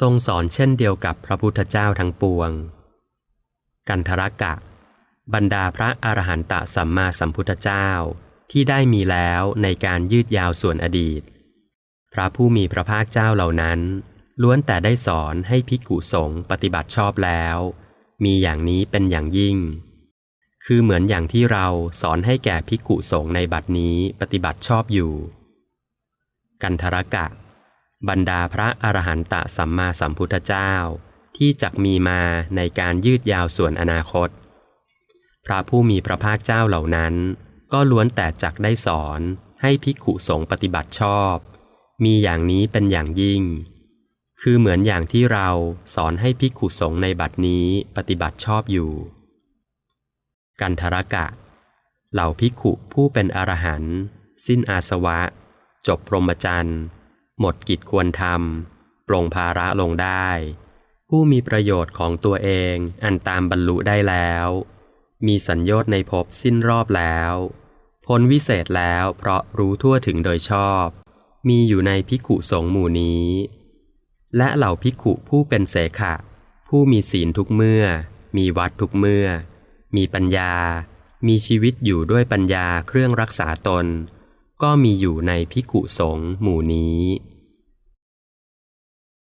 ทรงสอนเช่นเดียวกับพระพุทธเจ้าทั้งปวง กันทรกะ บรรดาพระอรหันตสัมมาสัมพุทธเจ้าที่ได้มีแล้วในการยืดยาวส่วนอดีต พระผู้มีพระภาคเจ้าเหล่านั้น ล้วนแต่ได้สอนให้ภิกขุสงฆ์ปฏิบัติชอบแล้ว มีอย่างนี้เป็นอย่างยิ่ง คือเหมือนอย่างที่เราสอนให้แก่ภิกขุสงฆ์ในบัดนี้ปฏิบัติชอบอยู่ กันทรกะ บรรดาพระอรหันตสัมมาสัมพุทธเจ้า ที่จักมีมาในการยืดยาวส่วนอนาคต พระผู้มีพระภาคเจ้าเหล่านั้น ก็ล้วนแต่จักได้สอนให้ภิกขุสงฆ์ปฏิบัติชอบ มีอย่างนี้เป็นอย่างยิ่ง คือเหมือนอย่างที่เราสอนให้ภิกขุสงฆ์ในบัดนี้ปฏิบัติชอบอยู่ กันทรกะ เหล่าภิกขุผู้เป็นอรหันต์สิ้นอาสวะ จบพรหมจรรย์ หมดกิจควรทำปลงภาระลงได้ ผู้มีประโยชน์ของตัวเองอันตามบรรลุได้แล้ว มีสัญญน์ในภพสิ้นรอบแล้วพ้นวิเศษแล้วเพราะรู้ทั่วถึงโดยชอบ มีอยู่ในภิกุสงหมู่นี้ และเหล่าภิกุผู้เป็นเสขะ ผู้มีศีลทุกเมื่อ มีวัดทุกเมื่อ มีปัญญา มีชีวิตอยู่ด้วยปัญญาเครื่องรักษาตน ก็มีอยู่ในพิกุสงฆ์หมู่นี้